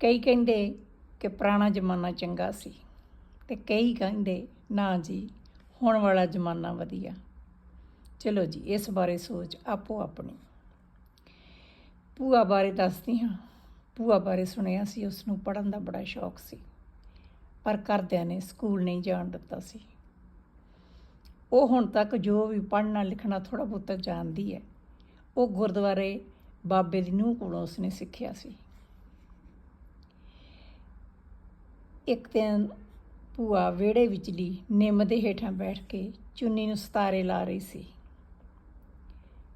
ਕਈ ਕਹਿੰਦੇ ਕਿ ਪੁਰਾਣਾ ਜ਼ਮਾਨਾ ਚੰਗਾ ਸੀ ਤੇ ਕਈ ਕਹਿੰਦੇ ਨਾ ਜੀ, ਹੁਣ ਵਾਲਾ ਜ਼ਮਾਨਾ ਵਧੀਆ। ਚਲੋ ਜੀ, ਇਸ ਬਾਰੇ ਸੋਚ ਆਪੋ ਆਪਣੀ। ਭੂਆ ਬਾਰੇ ਦੱਸਦੀ ਹਾਂ। ਭੂਆ ਬਾਰੇ ਸੁਣਿਆ ਸੀ ਉਸ ਨੂੰ ਪੜ੍ਹਨ ਦਾ ਬੜਾ ਸ਼ੌਕ ਸੀ। ਪਰ ਘਰਦਿਆਂ ਨੇ ਸਕੂਲ ਨਹੀਂ ਜਾਣ ਦਿੱਤਾ ਸੀ। ਉਹ ਹੁਣ ਤੱਕ ਜੋ ਵੀ ਪੜ੍ਹਨਾ ਲਿਖਣਾ ਥੋੜਾ ਬਹੁਤਾ ਜਾਣਦੀ ਹੈ। ਉਹ ਗੁਰਦੁਆਰੇ ਬਾਬੇ ਦੀ ਨੂੰਹ ਕੋਲੋਂ ਉਸਨੇ ਸਿੱਖਿਆ ਸੀ। ਇੱਕ ਦਿਨ ਭੂਆ ਵਿਹੜੇ ਵਿਚਲੀ ਨਿੰਮ ਦੇ ਹੇਠਾਂ ਬੈਠ ਕੇ ਚੁੰਨੀ ਨੂੰ ਸਤਾਰੇ ਲਾ ਰਹੀ ਸੀ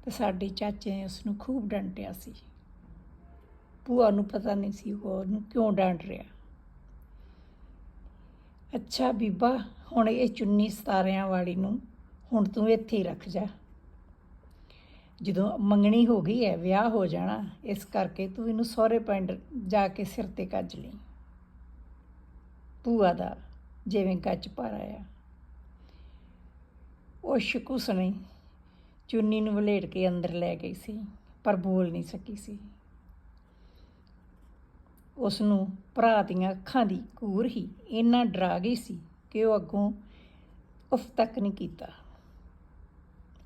ਤੇ ਸਾਡੇ ਚਾਚੇ ਨੇ ਉਸ ਨੂੰ ਖੂਬ ਡਾਂਟਿਆ ਸੀ। ਭੂਆ ਨੂੰ ਪਤਾ ਨਹੀਂ ਸੀ ਉਹ ਉਹਨੂੰ ਕਿਉਂ ਡਾਂਟ ਰਿਹਾ। ਅੱਛਾ ਬੀਬਾ, ਹੁਣ ਇਹ ਚੁੰਨੀ ਸਤਾਰਿਆਂ ਵਾਲੀ ਨੂੰ ਹੁਣ ਤੂੰ ਇੱਥੇ ਹੀ ਰੱਖ ਜਾ। ਜਦੋਂ ਮੰਗਣੀ ਹੋ ਗਈ ਹੈ, ਵਿਆਹ ਹੋ ਜਾਣਾ, ਇਸ ਕਰਕੇ ਤੂੰ ਇਹਨੂੰ ਸਹੁਰੇ ਪਿੰਡ ਜਾ ਕੇ ਸਿਰ ਤੇ ਕੱਜ ਲਈ। ਭੂਆ ਦਾ, ਜਿਵੇਂ ਗੱਜ ਭਰ ਆਇਆ ਉਹ ਸ਼ਕੂਸਣੀ ਚੁੰਨੀ ਨੂੰ ਵਲੇੜ ਕੇ ਅੰਦਰ ਲੈ ਗਈ ਸੀ, ਪਰ ਬੋਲ ਨਹੀਂ ਸਕੀ ਸੀ। ਉਸ ਨੂੰ ਭਰਾ ਦੀਆਂ ਅੱਖਾਂ ਦੀ ਕੂਰ ਹੀ ਇੰਨਾ ਡਰਾ ਗਈ ਸੀ ਕਿ ਉਹ ਅੱਗੋਂ ਉਫ ਤੱਕ ਨਹੀਂ ਕੀਤਾ।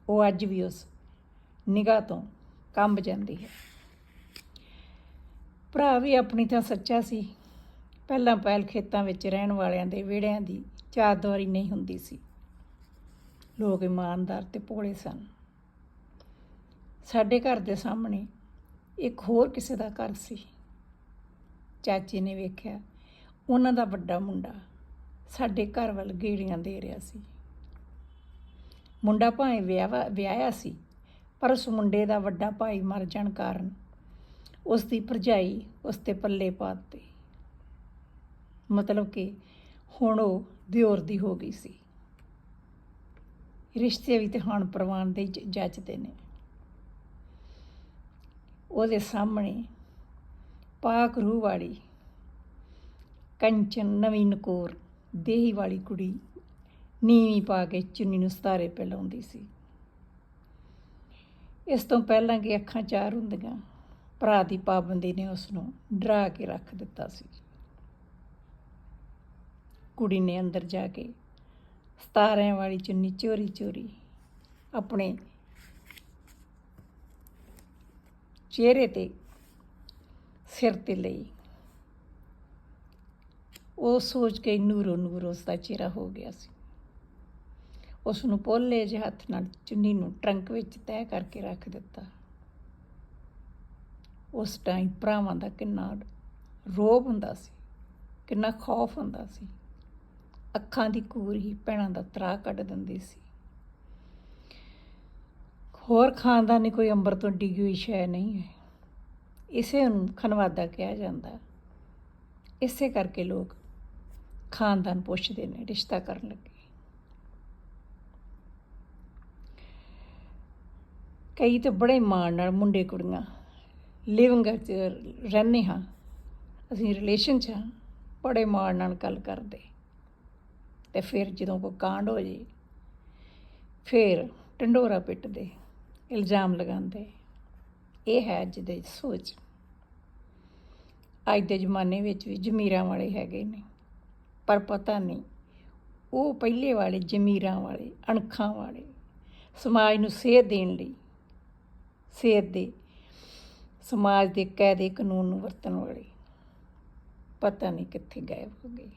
ਉਹ ਅੱਜ ਵੀ ਉਸ ਨਿਗਾਹ ਤੋਂ ਕੰਬ ਜਾਂਦੀ ਹੈ। ਭਰਾ ਵੀ ਆਪਣੀ ਤਾਂ ਸੱਚਾ ਸੀ। ਪਹਿਲਾਂ ਪਹਿਲ ਖੇਤਾਂ ਵਿੱਚ ਰਹਿਣ ਵਾਲਿਆਂ ਦੇ ਵਿਹੜਿਆਂ ਦੀ ਚਾਰਦੁਆਰੀ ਨਹੀਂ ਹੁੰਦੀ ਸੀ। ਲੋਕ ਇਮਾਨਦਾਰ ਤੇ ਭੋਲੇ ਸਨ। ਸਾਡੇ ਘਰ ਦੇ ਸਾਹਮਣੇ ਇੱਕ ਹੋਰ ਕਿਸੇ ਦਾ ਘਰ ਸੀ। ਚਾਚੇ ਨੇ ਵੇਖਿਆ, ਉਹਨਾਂ ਦਾ ਵੱਡਾ ਮੁੰਡਾ ਸਾਡੇ ਘਰ ਵੱਲ ਗੇੜੀਆਂ ਦੇ ਰਿਹਾ ਸੀ। ਮੁੰਡਾ ਭਾਵੇਂ ਵਿਆਹ ਵਿਆਹਿਆ ਸੀ, ਪਰ ਉਸ ਮੁੰਡੇ ਦਾ ਵੱਡਾ ਭਾਈ ਮਰ ਜਾਣ ਕਾਰਨ ਉਸ ਦੀ ਭਰਜਾਈ ਉਸ ਤੇ ਪੱਲੇ ਪਾ ਦਿੱਤੇ। ਮਤਲਬ ਕਿ ਹੁਣ ਉਹ ਦਿਓਰ ਦੀ ਹੋ ਗਈ ਸੀ। ਰਿਸ਼ਤੇ ਵੀ ਤੇ ਹੁਣ ਪ੍ਰਵਾਨ ਦੇ ਜ- ਜੱਜਦੇ ਨੇ। ਉਹਦੇ ਸਾਹਮਣੇ ਪਾਕ ਰੂਹ ਵਾਲੀ ਕੰਚਨ ਨਵੀਨ ਕੌਰ, ਦੇਹੀ ਵਾਲੀ ਕੁੜੀ ਨੀਵੀਂ ਪਾ ਕੇ ਚੁੰਨੀ ਨੂੰ ਸਤਾਰੇ ਪੇ ਲਾਉਂਦੀ ਸੀ। ਇਸ ਤੋਂ ਪਹਿਲਾਂ ਕਿ ਅੱਖਾਂ ਚਾਰ ਹੁੰਦੀਆਂ, ਭਰਾ ਦੀ ਪਾਬੰਦੀ ਨੇ ਉਸ ਨੂੰ ਡਰਾ ਕੇ ਰੱਖ ਦਿੱਤਾ ਸੀ। ਕੁੜੀ ਨੇ ਅੰਦਰ ਜਾ ਕੇ ਸਤਾਰਿਆਂ ਵਾਲੀ ਚੁੰਨੀ ਚੋਰੀ ਚੋਰੀ ਆਪਣੇ ਚਿਹਰੇ ਤੇ ਸਿਰ ਤੇ ਲਈ। ਉਹ ਸੋਚ ਕੇ ਨੂਰੋ ਨੂਰ ਉਸ ਦਾ ਚਿਹਰਾ ਹੋ ਗਿਆ ਸੀ। ਉਸ ਨੂੰ ਪੋਲੇ ਜਿਹੇ ਹੱਥ ਨਾਲ ਚੁੰਨੀ ਨੂੰ ਟਰੰਕ ਵਿੱਚ ਤੈਅ ਕਰਕੇ ਰੱਖ ਦਿੱਤਾ। ਉਸ ਟਾਈਮ ਭਰਾਵਾਂ ਦਾ ਕਿੰਨਾ ਰੋਬ ਹੁੰਦਾ ਸੀ, ਕਿੰਨਾ ਖੌਫ ਹੁੰਦਾ ਸੀ। ਅੱਖਾਂ ਦੀ ਕੂਰ ਹੀ ਭੈਣਾਂ ਦਾ ਤਰਾ ਕੱਢ ਦਿੰਦੀ ਸੀ। ਹੋਰ ਖਾਨਦਾਨੀ ਕੋਈ ਅੰਬਰ ਤੋਂ ਡਿੱਗੀ ਹੋਈ ਸ਼ੈ ਨਹੀਂ ਹੈ। ਇਸੇ ਨੂੰ ਖਨਵਾਦਾ ਕਿਹਾ ਜਾਂਦਾ। ਇਸੇ ਕਰਕੇ ਲੋਕ ਖਾਨਦਾਨ ਪੁੱਛਦੇ ਨੇ, ਰਿਸ਼ਤਾ ਕਰਨ ਲੱਗੇ। ਕਈ ਤੇ ਬੜੇ ਮਾਣ ਨਾਲ ਮੁੰਡੇ ਕੁੜੀਆਂ ਲਿਵਿੰਗ ਚ ਰਹਿੰਦੇ ਹਾਂ। ਅਸੀਂ ਰਿਲੇਸ਼ਨ 'ਚ ਹਾਂ, ਬੜੇ ਮਾਣ ਨਾਲ ਗੱਲ ਕਰਦੇ। ਤੇ ਫਿਰ ਜਦੋਂ ਕੋਈ ਕਾਂਡ ਹੋ ਜੇ, ਫਿਰ ਟੰਡੋਰਾ ਪਿੱਟਦੇ, ਇਲਜ਼ਾਮ ਲਗਾਉਂਦੇ। ਇਹ ਹੈ ਅੱਜ ਦੀ ਸੋਚ। ਅੱਜ ਦੇ ਜ਼ਮਾਨੇ ਵਿੱਚ ਵੀ ਜ਼ਮੀਰਾਂ ਵਾਲੇ ਹੈਗੇ ਨੇ, ਪਰ ਪਤਾ ਨਹੀਂ, ਉਹ ਪਹਿਲੇ ਵਾਲੇ ਜ਼ਮੀਰਾਂ ਵਾਲੇ, ਅਣਖਾਂ ਵਾਲੇ, ਸਮਾਜ ਨੂੰ ਸੇਧ ਦੇਣ ਲਈ, ਸੇਧ ਦੇ ਸਮਾਜ ਦੇ ਕਾਇਦੇ ਕਾਨੂੰਨ ਨੂੰ ਵਰਤਣ ਵਾਲੇ, ਪਤਾ ਨਹੀਂ ਕਿੱਥੇ ਗਾਇਬ ਹੋ ਗਏ।